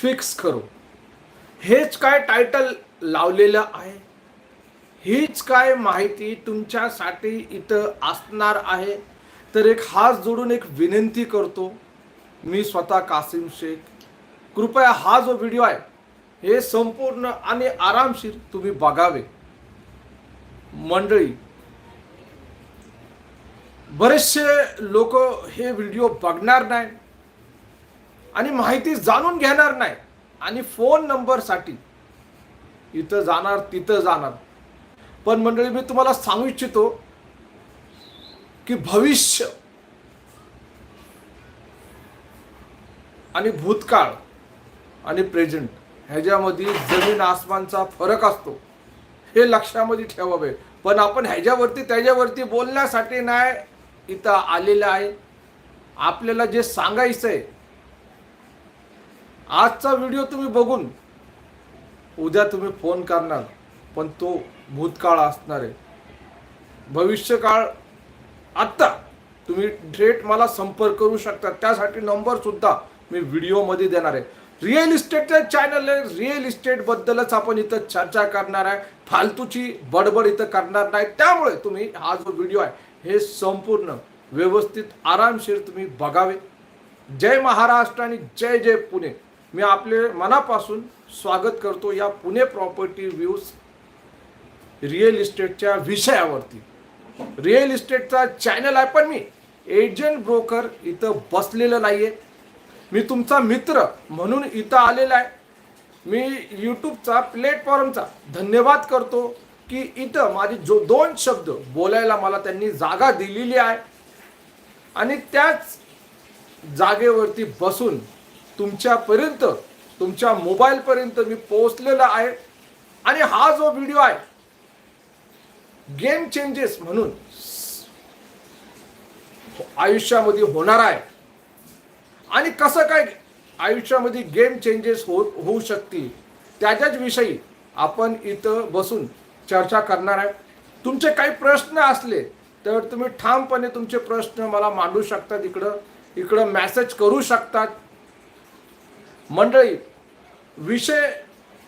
Fix करू. हेच काय टायटल लावलेलं आहे? हीच काय माहिती तुमच्यासाठी इथं असणार आहे? तर एक हात जोडून एक विनंती करतो. मी स्वतः कासिम शेख. कृपया हा जो व्हिडिओ आहे हे संपूर्ण आणि आरामशीर तुम्ही बघावे. मंडळी बरेचसे लोक हे व्हिडिओ बघणार नाही. आणि माहिती जाणून घेणार नाही. आणि फोन नंबरसाठी इथं जाणार तिथं जाणार. पण मंडळी मी तुम्हाला सांगू इच्छितो की भविष्य आणि भूतकाळ आणि प्रेझेंट ह्याच्यामध्ये जमीन आसमानचा फरक असतो. हे लक्षामध्ये ठेवावे. पण आपण ह्याच्यावरती त्याच्यावरती बोलण्यासाठी नाही इथं आलेलं आहे. आपल्याला जे सांगायचं आहे आजचा व्हिडिओ तुम्ही बघून उद्या तुम्ही फोन करणार पण तो भूतकाळ असणार आहे. भविष्यकाळ आत्ता तुम्ही थेट मला संपर्क करू शकता. त्यासाठी नंबर सुद्धा मी व्हिडिओमध्ये देणार आहे. रिअल इस्टेटच्या चॅनल आहे रिअल इस्टेटबद्दलच आपण इथं चर्चा करणार आहे. फालतूची बडबड इथं करणार नाही. त्यामुळे तुम्ही हा जो व्हिडिओ आहे हे संपूर्ण व्यवस्थित आरामशीर तुम्ही बघावे जय महाराष्ट्र आणि जय जय पुणे. मी आपले मनापासून स्वागत करतो या पुणे प्रॉपर्टी व्ह्यूज रिअल इस्टेटच्या विषयावरती. रिअल इस्टेटचा चॅनल आहे पण मी एजंट ब्रोकर इथं बसलेलं नाही आहे मी तुमचा मित्र म्हणून इथं आलेला आहे. मी यूट्यूबचा प्लॅटफॉर्मचा धन्यवाद करतो की इथं माझे जो दोन शब्द बोलायला मला त्यांनी जागा दिलेली आहे. आणि त्याच जागेवरती बसून तुमच्यापर्यंत तुमच्या मोबाईलपर्यंत मी पोहोचलेला आहे. आणि हा जो व्हिडिओ आहे गेम चेंजेस म्हणून आयुष्यामध्ये होणार आहे. आणि कसं काय आयुष्यामध्ये गेम चेंजेस हो होऊ शकतील त्याच्याच विषयी आपण इथं बसून चर्चा करणार आहे. तुमचे काही प्रश्न असले तर तुम्ही ठामपणे तुमचे प्रश्न मला मांडू शकतात इकडं इकडं मॅसेज करू शकतात. मंडळी विषय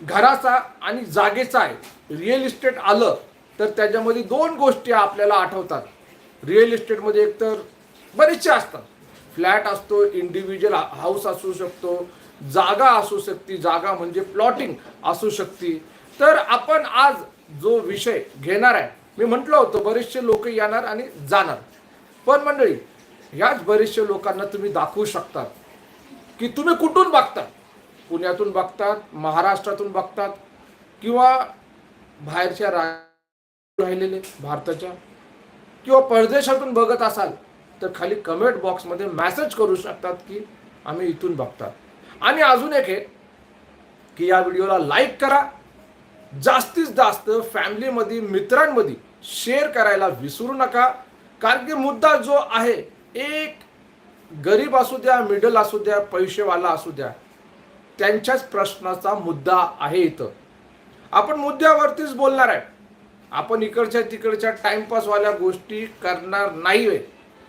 घराचा आणि जागेचा आहे. रिअल इस्टेट आलं तर त्याच्यामध्ये दोन गोष्टी आपल्याला आठवतात. रिअल इस्टेटमध्ये एकतर बरेचसे असतात. फ्लॅट असतो इंडिव्हिज्युअल हाऊस असू शकतो जागा असू शकते. जागा म्हणजे प्लॉटिंग असू शकते. तर आपण आज जो विषय घेणार आहे मी म्हटलं होतं बरेचसे लोक येणार आणि जाणार. पण मंडळी ह्याच बरेचसे लोकांना तुम्ही दाखवू शकतात. की तुम्ही कुठून बघतात? पुण्यातून बघतात महाराष्ट्रातून बघतात किंवा बाहेरच्या रा राहिलेले भारताच्या? किंवा परदेशातून बघत असाल तर खाली कमेंट बॉक्समध्ये मॅसेज करू शकतात की आम्ही इथून बघतात. आणि अजून एक आहे की या व्हिडिओला लाईक करा. जास्तीत जास्त फॅमिलीमध्ये मित्रांमध्ये शेअर करायला विसरू नका. कारण की मुद्दा जो आहे एक गरीब असू द्या मिडल असू द्या पैसेवाला असू द्या त्यांच्याच प्रश्नाचा मुद्दा आहे इथं. आपण मुद्द्यावरतीच बोलणार आहे. आपण इकडच्या तिकडच्या टाइमपासवाल्या गोष्टी करणार नाही आहे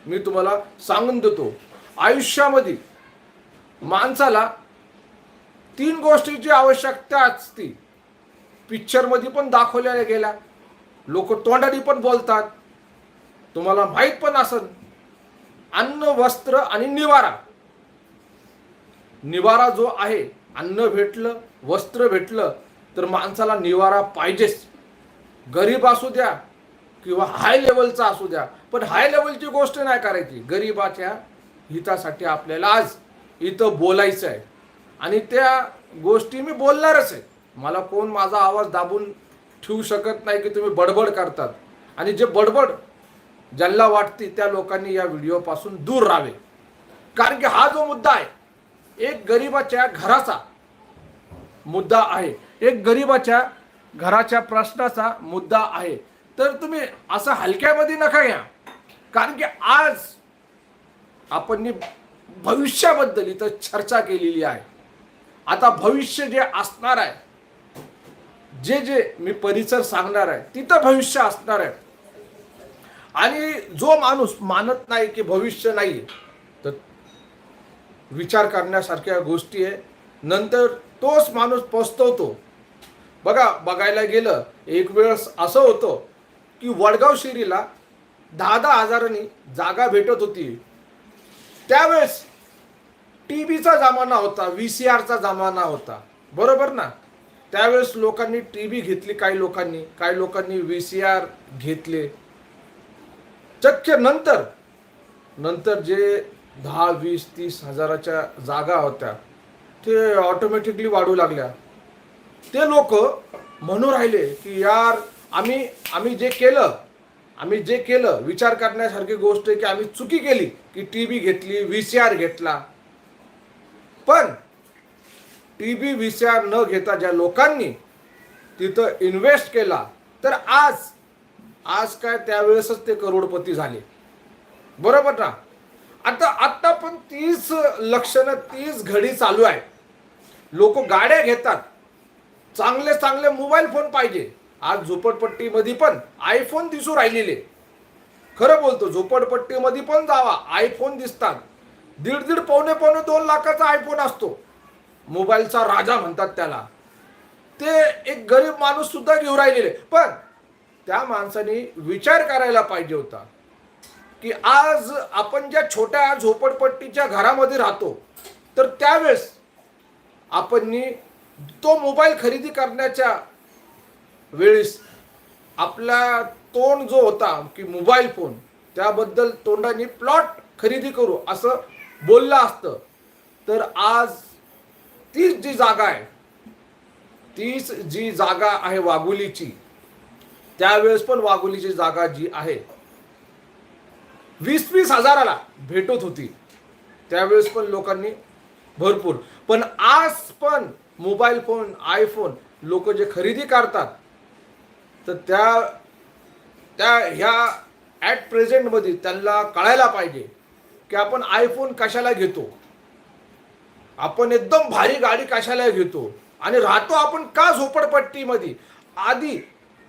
मी तुम्हाला सांगून देतो. आयुष्यामध्ये माणसाला तीन गोष्टीची आवश्यकता असते. पिक्चरमध्ये पण दाखवल्या गेल्या. लोक तोंडाने पण बोलतात. तुम्हाला माहीत पण असेल अन्न वस्त्र आणि निवारा. निवारा जो आहे अन्न भेटलं वस्त्र भेटलं तर माणसाला निवारा पाहिजेच. गरीब असू द्या किंवा हाय लेवलचा असू द्या पण हाय लेवलची गोष्ट नाही करायची. गरीबाच्या हितासाठी आपल्याला आज इथं बोलायचं आहे. आणि त्या गोष्टी मी बोलणारच आहे. मला कोण माझा आवाज दाबून ठेवू शकत नाही की तुम्ही बडबड करतात. आणि जे बडबड ज्यांना वाटते त्या लोकांनी या व्हिडिओपासून दूर राहावे. कारण की हा जो मुद्दा आहे एक गरीबाच्या घराचा मुद्दा आहे. एक गरीबाच्या घराच्या प्रश्नाचा मुद्दा आहे. तर तुम्ही असं हलक्यामध्ये नका घ्या. कारण की आज आपण भविष्याबद्दल इथं चर्चा केलेली आहे. आता भविष्य जे असणार आहे जे जे मी परिसर सांगणार आहे तिथं भविष्य असणार आहे. आणि जो माणूस मानत नाही की भविष्य नाही तर विचार करण्यासारख्या गोष्टी आहे. नंतर तोच माणूस पस्तवतो. बघा बघायला गेलं एक वेळेस असं होतं की वडगाव शिरीला दहा दहा हजारांनी जागा भेटत होती. त्यावेळेस टी व्हीचा जमाना होता व्ही सी आरचा जमाना होता. बरोबर ना? त्यावेळेस लोकांनी टी व्ही घेतली काही लोकांनी काही लोकांनी व्ही सी आर घेतले. चक्क नंतर नंतर जे दहा वीस तीस हजाराच्या जागा होत्या ते ऑटोमॅटिकली वाढू लागल्या. ते लोक म्हणू राहिले की यार आम्ही आम्ही जे केलं आम्ही जे केलं विचार करण्यासारखी गोष्ट आहे की आम्ही चुकी केली की टी व्ही घेतली व्ही सी आर घेतला. पण T V V C R न घेता ज्या लोकांनी तिथं इन्व्हेस्ट केला तर आज आज काय त्यावेळेसच ते करोडपती झाले. बरोबर ना? आता आत्ता पण तीच लक्षणं तीच घडी चालू आहे. लोक गाड्या घेतात. चांगले चांगले मोबाईल फोन पाहिजे. आज झोपडपट्टीमध्ये पण आयफोन दिसू राहिलेले. खरं बोलतो झोपडपट्टीमध्ये पण जावा. आयफोन दिसतात. दीड दीड पावणे पावणे दोन लाखाचा आयफोन असतो. मोबाईलचा राजा म्हणतात त्याला. ते एक गरीब माणूस सुद्धा घेऊन राहिलेले. पण त्या माणसाने विचार करायला पाहिजे होता की आज आपण ज्या छोट्या झोपडपट्टीच्या घरामध्ये राहतो तर त्यावेळेस आपण तो मोबाईल खरेदी करण्याच्या वेळेस आपला तोंड जो होता की मोबाईल फोन त्याबद्दल तोंडाने प्लॉट खरेदी करू असं बोललं असतं. तर आज तीच जी जागा आहे तीच जी जागा आहे वाघुलीची. त्यावेळेस पण वाघुलीची जागा जी आहे वीस वीस हजाराला भेटत होती. त्यावेळेस पण लोकांनी भरपूर. पण आज पण मोबाईल फोन आयफोन लोक जे खरेदी करतात तर त्या त्या ह्या ॲट प्रेझेंटमध्ये त्यांना कळायला पाहिजे की आपण आयफोन कशाला घेतो? आपण एकदम भारी गाडी कशाला घेतो? आणि राहतो आपण का झोपडपट्टीमध्ये? आधी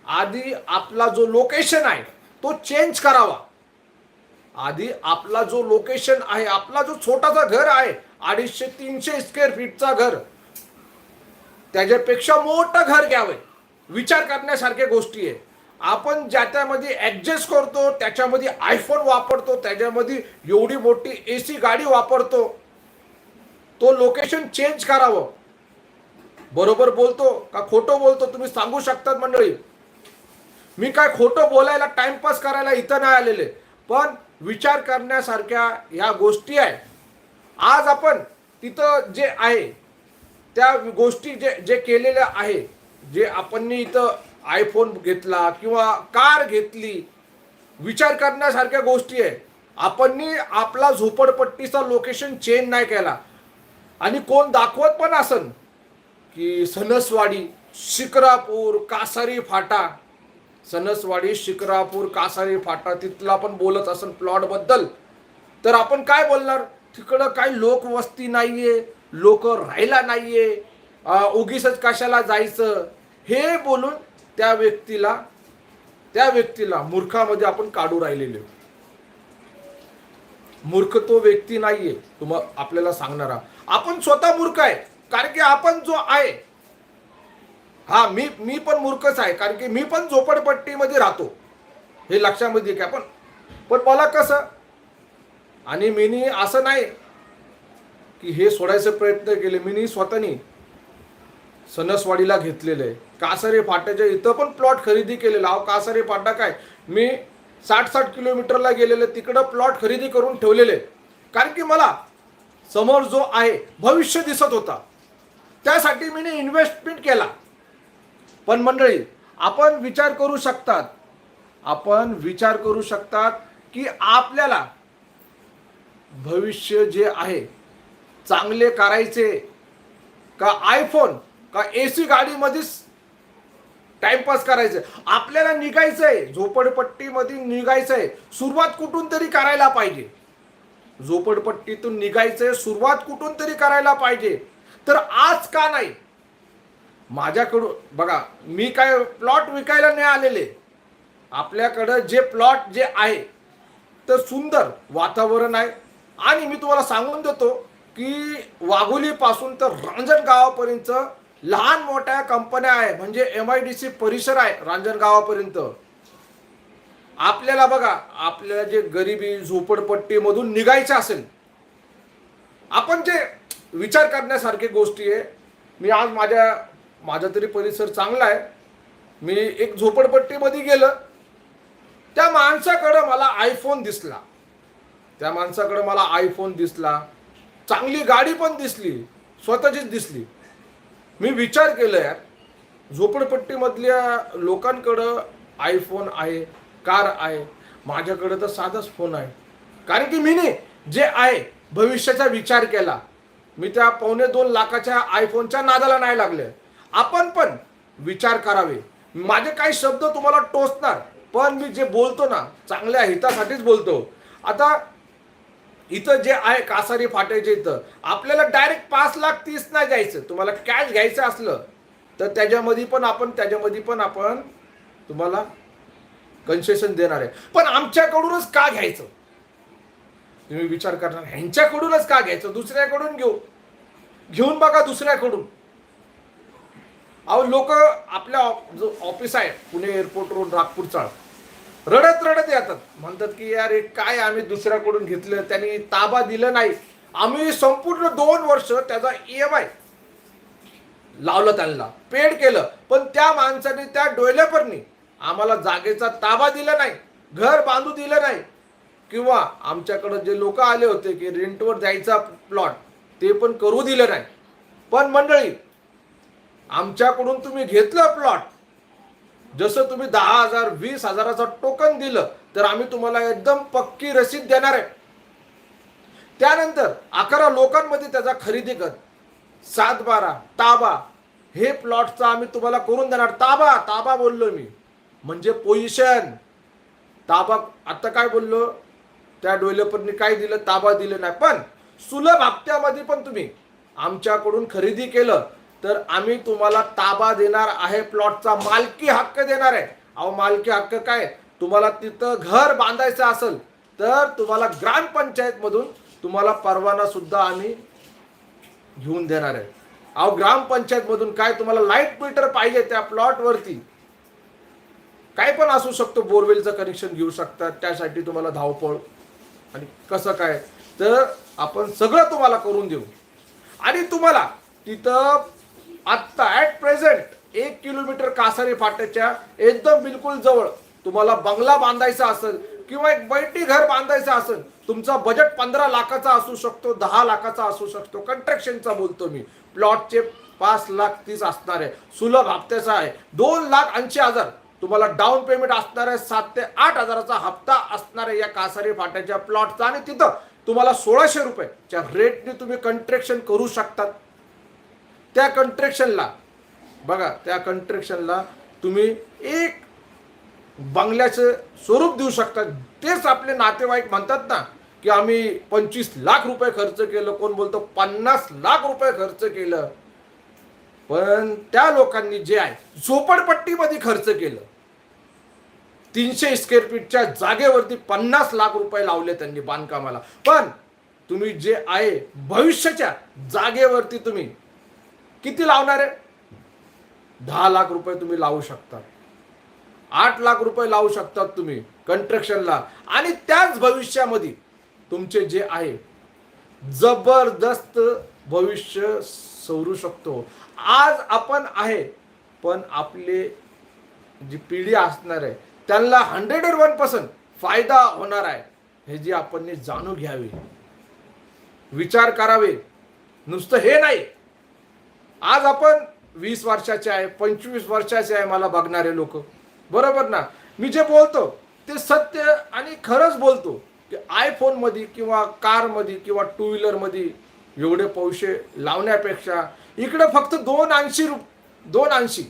आधी आपला जो लोकेशन आहे तो चेंज करावा. आधी आपला जो लोकेशन आहे आपला जो छोटासा घर आहे अडीचशे तीनशे स्क्वेअर फीटचा घर त्याच्यापेक्षा मोठं घर घ्यावं. विचार करण्यासारख्या गोष्टी आहे. आपण ज्या त्यामध्ये ॲडजस्ट करतो त्याच्यामध्ये आयफोन वापरतो त्याच्यामध्ये एवढी मोठी ए सी गाडी वापरतो तो लोकेशन चेंज करावं. बरोबर बोलतो का खोटं बोलतो तुम्ही सांगू शकतात मंडळी. मी काय खोटं बोलायला टाइमपास करायला इथं नाही आलेले. पण विचार करण्यासारख्या ह्या गोष्टी आहे. आज आपण तिथं जे आहे त्या गोष्टी जे जे केलेल्या आहे जे आपण इथं आयफोन घेतला किंवा कार घेतली विचार करण्यासारख्या गोष्टी आहे. आपण आपला झोपडपट्टीचा लोकेशन चेंज नाही केला. आणि कोण दाखवत पण असन की सनसवाडी शिक्रापूर कासारी फाटा सणसवाडी शिकरापूर कासारी फाटा तिथला पण बोलत असेल प्लॉटबद्दल. तर आपण काय बोलणार? तिकडं काही लोकवस्ती नाहीये लोक राहायला नाहीये उगीसच कशाला जायचं? हे बोलून त्या व्यक्तीला त्या व्यक्तीला मूर्खामध्ये आपण काढू राहिलेले मूर्ख तो व्यक्ती नाहीये. तुम्हाला आपल्याला सांगणारा. आपण स्वतः मूर्ख आहे. कारण की आपण जो आहे हा मी मी पण मूर्खच आहे कारण की मी पण झोपडपट्टीमध्ये राहतो. हे लक्षामध्ये घ्या पण पण मला कसं आणि मीनी असं नाही की हे सोडायचे प्रयत्न केले मीनी स्वतःनी सणसवाडीला घेतलेलं आहे. कासारे फाट्याच्या इथं पण प्लॉट खरेदी केलेला अहो कासारे फाटा काय? मी साठ साठ किलोमीटरला गेलेले तिकडं प्लॉट खरेदी करून ठेवलेले कारण की मला समोर जो आहे भविष्य दिसत होता. त्यासाठी मी इन्व्हेस्टमेंट केला. पण मंडळी आपण विचार करू शकतात. आपण विचार करू शकतात की आपल्याला भविष्य जे आहे चांगले करायचे का आयफोन का ए सी गाडीमध्येच टाइमपास करायचं? आपल्याला निघायचं आहे झोपडपट्टीमध्ये निघायचं आहे सुरुवात कुठून तरी करायला पाहिजे. झोपडपट्टीतून निघायचंय सुरुवात कुठून तरी करायला पाहिजे. तर आज का नाही माझ्याकडून बघा मी काय प्लॉट विकायला नाही आलेले. आपल्याकडं जे प्लॉट जे आहे तर सुंदर वातावरण आहे. आणि मी तुम्हाला सांगून देतो की वाघोलीपासून तर रांजण गावापर्यंत लहान मोठ्या कंपन्या आहे म्हणजे एम आय डी सी परिसर आहे रांजण गावापर्यंत. आपल्याला बघा आपल्याला जे गरिबी झोपडपट्टीमधून निघायचं असेल आपण जे विचार करण्यासारखी गोष्टी आहे मी आज माझ्या माझा तरी परिसर चांगला आहे. मी एक झोपडपट्टीमध्ये गेलं. त्या माणसाकडं मला आयफोन दिसला. त्या माणसाकडं मला आयफोन दिसला. चांगली गाडी पण दिसली. स्वतःचीच दिसली. मी विचार केला यार झोपडपट्टीमधल्या लोकांकडं आयफोन आहे कार आहे माझ्याकडं तर साधाच फोन आहे. कारण की मी नाही जे आहे भविष्याचा विचार केला मी त्या पावणे दोन लाखाच्या आयफोनच्या नादाला नाही लागले. आपण पण विचार करावे. माझे काही शब्द तुम्हाला टोचणार पण मी जे बोलतो ना चांगल्या हितासाठीच बोलतो. आता इथं जे आहे कासारी फाट्याचे इथं आपल्याला डायरेक्ट पाच लाख तीस नाही द्यायचं. तुम्हाला कॅश घ्यायचं असलं तर त्याच्यामध्ये पण आपण त्याच्यामध्ये पण आपण तुम्हाला कन्सेशन देणार आहे. पण आमच्याकडूनच का घ्यायचं? तुम्ही विचार करणार ह्यांच्याकडूनच का घ्यायचं? दुसऱ्याकडून घेऊ. घेऊन बघा दुसऱ्याकडून. अहो लोक आपल्या जो ऑफिस आहे पुणे एअरपोर्ट रोड नागपूरचा रडत रडत येतात. म्हणतात की यार हे काय आम्ही दुसऱ्याकडून घेतलं? त्यांनी ताबा दिला नाही. आम्ही संपूर्ण दोन वर्ष त्याचा ई एम आय लावलं त्यांना पेड केलं. पण त्या माणसाने त्या डोयलेपरनी आम्हाला जागेचा ताबा दिला नाही घर बांधू दिलं नाही. किंवा आमच्याकडं जे लोक आले होते की रेंटवर जायचा प्लॉट ते पण करू दिलं नाही. पण मंडळी आमच्याकडून तुम्ही घेतलं प्लॉट जसं तुम्ही दहा हजार वीस हजाराचं टोकन दिलं तर आम्ही तुम्हाला एकदम पक्की रसीद देणार आहे. त्यानंतर अकरा लोकांमध्ये त्याचा खरेदी कर. सात बारा ताबा हे प्लॉटचा आम्ही तुम्हाला करून देणार. ताबा ताबा बोललो मी. म्हणजे पोझिशन ताबा आता काय बोललो? त्या डेव्हलपरनी काय दिलं? ताबा दिलं नाही. पण सुलभ हप्त्यामध्ये पण तुम्ही आमच्याकडून खरेदी केलं. तर आम्ही तुम्हाला ताबा देणार आहे प्लॉटचा मालकी हक्क देणार आहे. अहो मालकी हक्क काय? तुम्हाला तिथं घर बांधायचं असेल तर तुम्हाला ग्रामपंचायतमधून तुम्हाला परवाना सुद्धा आम्ही घेऊन देणार आहे. अहो ग्रामपंचायतमधून काय तुम्हाला लाइट मीटर पाहिजे त्या प्लॉटवरती? काय पण असू शकतो बोरवेलचं कनेक्शन घेऊ शकतात त्यासाठी तुम्हाला धावपळ आणि कसं काय? तर आपण सगळं तुम्हाला करून देऊ. आणि तुम्हाला तिथं आत्ता ॲट प्रेझेंट एक किलोमीटर कासारी फाट्याच्या एकदम बिलकुल जवळ तुम्हाला बंगला बांधायचा असेल किंवा एक बैठी घर बांधायचं असेल तुमचा बजेट पंधरा लाखाचा असू शकतो दहा लाखाचा असू शकतो. कंट्रॅक्शनचा बोलतो मी. प्लॉटचे पाच लाख तीस असणार आहे. सुलभ हप्त्याचा आहे. दोन लाख ऐंशी हजार तुम्हाला डाऊन पेमेंट असणार आहे. सात ते आठ हजाराचा हप्ता असणार आहे या कासारी फाट्याच्या प्लॉटचा आणि तिथं तुम्हाला सोळाशे रुपयाच्या रेटने तुम्ही कंट्रॅक्शन करू शकतात. त्या कंट्रॅक्शनला बघा त्या कंट्रेक्शनला तुम्ही एक बंगल्याचं स्वरूप देऊ शकता. तेच आपले नातेवाईक म्हणतात ना की आम्ही पंचवीस लाख रुपये खर्च केलं कोण बोलतो पन्नास लाख रुपये खर्च केलं. पण त्या लोकांनी जे आहे झोपडपट्टीमध्ये खर्च केलं. तीनशे स्क्वेअर फीटच्या जागेवरती पन्नास लाख रुपये लावले त्यांनी बांधकामाला. पण तुम्ही जे आहे भविष्याच्या जागेवरती तुम्ही किती लावणार आहे? दहा लाख रुपये तुम्ही लावू शकता आठ लाख रुपये लावू शकतात तुम्ही कंस्ट्रक्शनला आणि त्याच भविष्यामध्ये तुमचे जे आहे जबरदस्त भविष्य सवरू शकतो. आज आपण आहे पण आपले जी पिढी असणार आहे त्यांना हंड्रेड वन पर्सेंट फायदा होणार आहे हे जे आपण जाणून घ्यावे. विचार करावे. नुसतं हे नाही आज आपण वीस वर्षाचे आहे पंचवीस वर्षाचे आहे मला बघणारे लोक. बरोबर ना? मी जे बोलतो ते सत्य आणि खरंच बोलतो की आयफोनमध्ये किंवा कारमध्ये किंवा टू व्हीलरमध्ये एवढे पैसे लावण्यापेक्षा इकडे फक्त दोन ऐंशी रुप दोन ऐंशी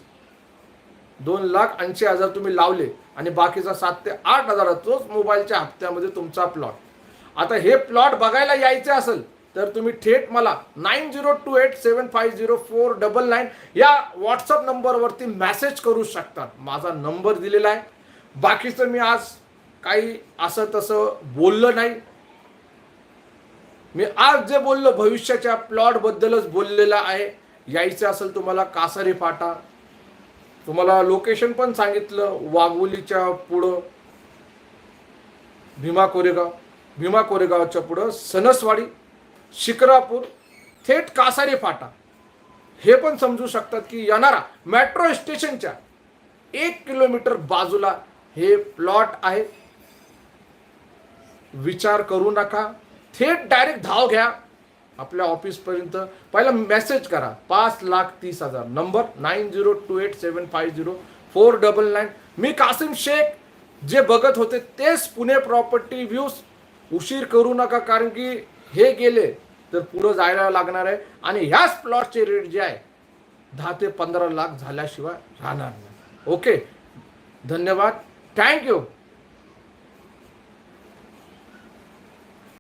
दोन लाख ऐंशी हजार तुम्ही लावले आणि बाकीचा सात ते आठ हजार तोच मोबाईलच्या हप्त्यामध्ये तुमचा प्लॉट आता हे प्लॉट बघायला यायचे असेल तर तुम्ही थेट मला nine zero two eight seven five zero four double nine या व्हॉट्सअप नंबरवरती मॅसेज करू शकतात. माझा नंबर दिलेला आहे. बाकीचं मी आज काही असं तसं बोललं नाही. मी आज जे बोललो भविष्याच्या प्लॉट बद्दलच आहे. यायचं असेल तुम्हाला कासारी फाटा. तुम्हाला लोकेशन पण सांगितलं वाघोलीच्या पुढं. भीमा कोरेगाव. भीमा कोरेगावच्या पुढं सनसवाडी. शिक्रापूर थेट कासारी फाटा. हे पण समजू शकतात की येणारा मेट्रो स्टेशनच्या एक किलोमीटर बाजूला हे प्लॉट आहे. विचार करू नका. थेट डायरेक्ट धाव घ्या. आपल्या ऑफिसपर्यंत पहिला मेसेज करा. पाच लाख तीस हजार. Number nine zero two eight seven five zero four double nine मी कासिम शेख जे बघत होते तेच पुणे प्रॉपर्टी व्ह्यूज उशीर करू नका कारण की हे गेले तर पुढं जायला लागणार आहे. आणि ह्याच प्लॉटचे रेट जे आहे दहा ते पंधरा लाख झाल्याशिवाय राहणार नाही. ओके धन्यवाद. थँक्यू